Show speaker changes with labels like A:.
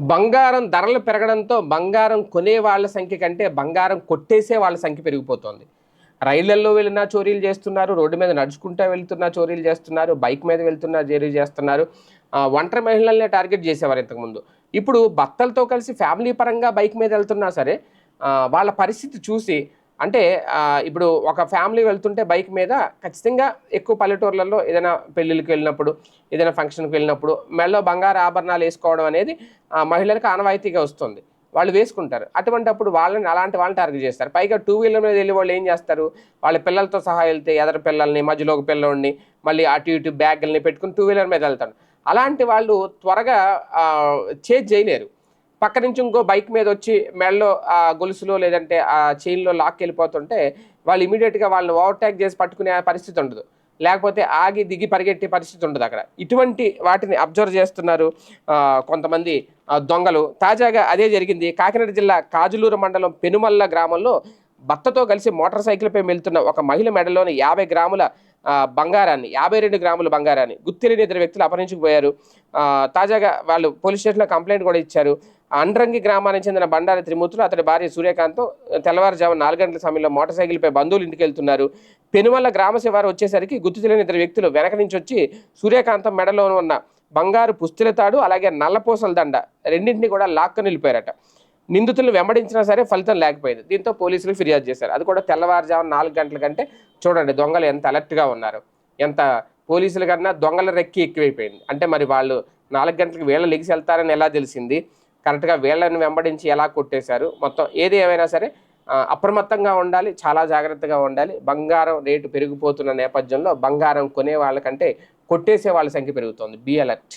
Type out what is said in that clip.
A: బంగారం ధరలు పెరగడంతో బంగారం కొనే వాళ్ళ సంఖ్య కంటే బంగారం కొట్టేసే వాళ్ళ సంఖ్య పెరిగిపోతుంది. రైళ్ళలో వెళ్ళినా చోరీలు చేస్తున్నారు రోడ్డు మీద నడుచుకుంటూ వెళ్తున్నా చోరీలు చేస్తున్నారు బైక్ మీద వెళ్తున్నా చోరీలు చేస్తున్నారు. ఒంటరి మహిళల్నే టార్గెట్ చేసేవారు ఇంతకుముందు. ఇప్పుడు భర్తలతో కలిసి ఫ్యామిలీ పరంగా బైక్ మీద వెళ్తున్నా సరే వాళ్ళ పరిస్థితి చూసి అంటే ఇప్పుడు ఒక ఫ్యామిలీ వెళ్తుంటే బైక్ మీద ఖచ్చితంగా ఎక్కువ పల్లెటూర్లలో ఏదైనా పెళ్ళిళ్ళకి వెళ్ళినప్పుడు ఏదైనా ఫంక్షన్కి వెళ్ళినప్పుడు మెడలో బంగారు ఆభరణాలు వేసుకోవడం అనేది ఆ, మహిళలకు ఆనవాయితీగా వస్తుంది. వాళ్ళు వేసుకుంటారు. అటువంటి అప్పుడు వాళ్ళని అలాంటి వాళ్ళని టార్గెట్ చేస్తారు. పైగా టూ వీలర్ మీద వెళ్ళి వాళ్ళు ఏం చేస్తారు? వాళ్ళ పిల్లలతో సహా వెళ్తే ఎదర పిల్లల్ని మధ్యలో ఒక పిల్లోడిని మళ్ళీ అటు ఇటు బ్యాగుల్ని పెట్టుకుని టూ వీలర్ మీద వెళ్తాడు అలాంటి వాళ్ళు త్వరగా చేజ్ చేయలేరు. పక్క నుంచి ఇంకో బైక్ మీద వచ్చి మెడలో ఆ గొలుసులో లేదంటే ఆ చైన్లో లాక్ వెళ్ళిపోతుంటే వాళ్ళు ఇమీడియట్గా వాళ్ళని ఓవర్టేక్ చేసి పట్టుకునే పరిస్థితి ఉండదు. లేకపోతే ఆగి దిగి పరిగెట్టే పరిస్థితి ఉండదు అక్కడ. ఇటువంటి వాటిని అబ్జర్వ్ చేస్తున్నారు కొంతమంది దొంగలు. తాజాగా అదే జరిగింది. కాకినాడ జిల్లా కాజులూరు మండలం పెనుమల్ల గ్రామంలో భర్తతో కలిసి మోటార్ సైకిల్పై వెళ్తున్న ఒక మహిళ మెడలోని యాభై గ్రాముల బంగారాన్ని యాభై రెండు గ్రాముల బంగారాన్ని గుర్తిలేని ఇద్దరు వ్యక్తులు అపహరించుకుపోయారు. తాజాగా వాళ్ళు పోలీస్ స్టేషన్లో కంప్లైంట్ కూడా ఇచ్చారు. అండ్రంగి గ్రామానికి చెందిన బండారి త్రిమూర్తులు అతడి భార్య సూర్యకాంత్తో తెల్లవారుజాము నాలుగు గంటల సమయంలో మోటార్ సైకిల్పై బంధువులు ఇంటికి వెళ్తున్నారు. పెనుమల్ల గ్రామ శివారు వచ్చేసరికి గుర్తు తెలియని ఇద్దరు వ్యక్తులు వెనక నుంచి వచ్చి సూర్యకాంతం మెడలో ఉన్న బంగారు పుస్తుల తాడు అలాగే నల్లపూసల దండ రెండింటిని కూడా లాక్క నిలిపోయారట నిందితులను వెంబడించినా సరే ఫలితం లేకపోయింది. దీంతో పోలీసులు ఫిర్యాదు చేశారు. అది కూడా తెల్లవారుజాము నాలుగు గంటల కంటే చూడండి దొంగలు ఎంత అలర్ట్గా ఉన్నారు. ఎంత పోలీసుల కన్నా దొంగల రెక్కి ఎక్కువైపోయింది. అంటే మరి వాళ్ళు నాలుగు గంటలకు వీళ్ళ లెగిసి వెళ్తారని ఎలా తెలిసింది? కరెక్ట్గా వీళ్ళని వెంబడించి ఎలా కొట్టేశారు? మొత్తం ఏది ఏమైనా సరే అప్రమత్తంగా ఉండాలి చాలా జాగ్రత్తగా ఉండాలి. బంగారం రేటు పెరిగిపోతున్న నేపథ్యంలో బంగారం కొనే వాళ్ళకంటే కొట్టేసే వాళ్ళ సంఖ్య పెరుగుతుంది. Be alert